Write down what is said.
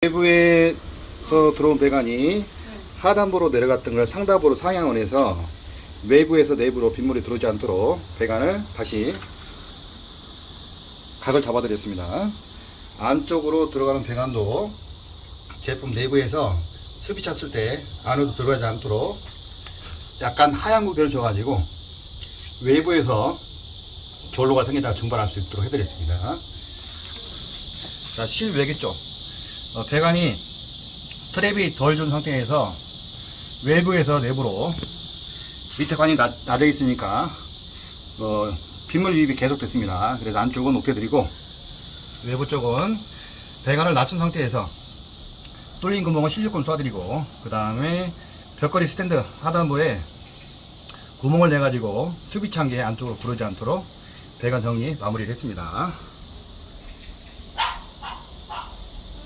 외부에서 들어온 배관이 하단부로 내려갔던 걸 상단부로 상향을 해서 외부에서 내부로 빗물이 들어오지 않도록 배관을 다시 각을 잡아드렸습니다. 안쪽으로 들어가는 배관도 제품 내부에서 수비 찼을 때 안으로 들어가지 않도록 약간 하얀 구별을 줘가지고 외부에서 결로가 생기다가 증발할 수 있도록 해드렸습니다. 자, 실외기 쪽. 어, 배관이 트랩이 덜 준 상태에서 외부에서 내부로 밑에 관이 낮, 낮아 있으니까 어, 빗물 유입이 계속 됐습니다. 그래서 안쪽은 높여드리고 외부 쪽은 배관을 낮춘 상태에서 뚫린 구멍을 실리콘 쏴드리고 그 다음에 벽걸이 스탠드 하단부에 구멍을 내가지고 수비창계 안쪽으로 부르지 않도록 배관 정리 마무리를 했습니다.